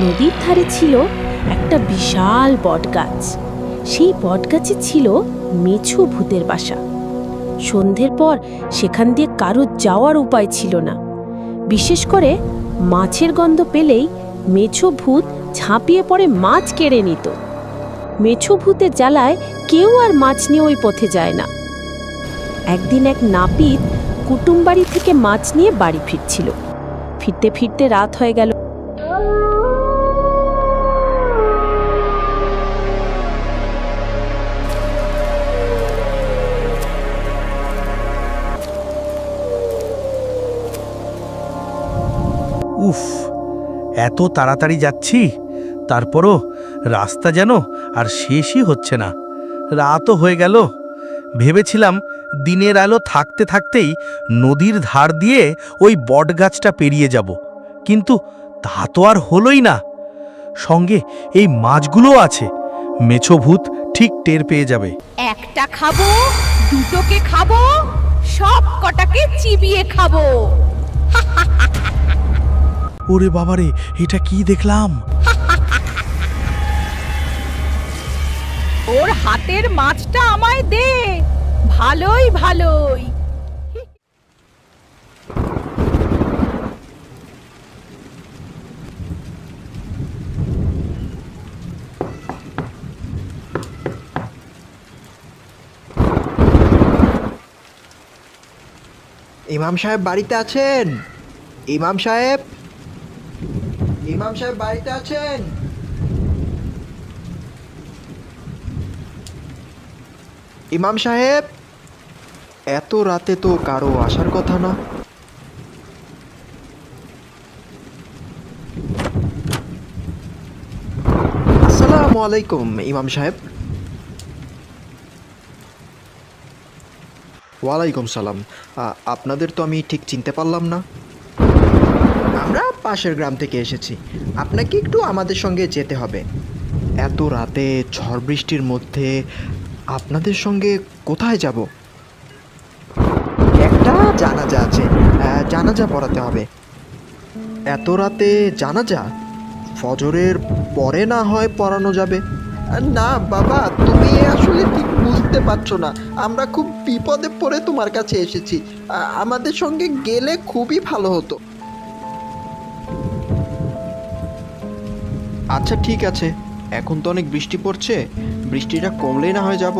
নদীর ধারে ছিল একটা বিশাল বটগাছ। সেই বটগাছে ছিল মেছো ভূতের বাসা। সন্ধ্যের পর সেখান দিয়ে কারও যাওয়ার উপায় ছিল না। বিশেষ করে মাছের গন্ধ পেলেই মেছো ভূত ঝাঁপিয়ে পড়ে মাছ কেড়ে নিত। মেছো ভূতের জ্বালায় কেউ আর মাছ নিয়ে ওই পথে যায় না। একদিন এক নাপিত কুটুম কুটুমবাড়ি থেকে মাছ নিয়ে বাড়ি ফিরছিল। ফিরতে ফিরতে রাত হয়ে গেল। উফ, এত তাড়াতাড়ি যাচ্ছি? তারপরও রাস্তা যেন আর শেষই হচ্ছে না। রাতও হয়ে গেল। ভেবেছিলাম দিনের আলো থাকতে থাকতেই নদীর ধার দিয়ে ওই বটগাছটা পেরিয়ে যাব, কিন্তু তা তো আর হলোই না। সঙ্গে এই মাছগুলোও আছে, মেছো ভূত ঠিক টের পেয়ে যাবে। একটা খাব, দুটোকে খাব সব কটাকে চিবিয়ে খাব। ওরে বাবারে এটা কি দেখলাম? ওর হাতের মাছটা আমায় দে। ভালোই ভালোই। ইমাম সাহেব বাড়িতে আছেন? ইমাম সাহেব? ইমাম সাহেব বাড়িতে আছেন? ইমাম সাহেব, এত রাতে তো কারও আসার কথা না। আসসালামু আলাইকুম, ইমাম সাহেব। ওয়ালাইকুম সালাম। আপনাদের তো আমি ঠিক চিনতে পারলাম না। পাশের গ্রাম থেকে এসেছি। আপনাকে একটু আমাদের সঙ্গে যেতে হবে। এত রাতে ঝড় বৃষ্টির মধ্যে আপনাদের সঙ্গে কোথায় যাব? একটা জানাজা আছে। জানাজা পড়াতে হবে। এত রাতে জানাজা? ফজরের পরে না হয় পড়ানো যাবে? না, বাবা, তুমি আসলে ঠিক বুঝতে পারছ না। আমরা খুব বিপদে পড়ে তোমার কাছে এসেছি। আমাদের সঙ্গে গেলে খুবই ভালো হতো। আচ্ছা ঠিক আছে। এখন তো অনেক বৃষ্টি পড়ছে। বৃষ্টিটা কমলেই না হয় যাব।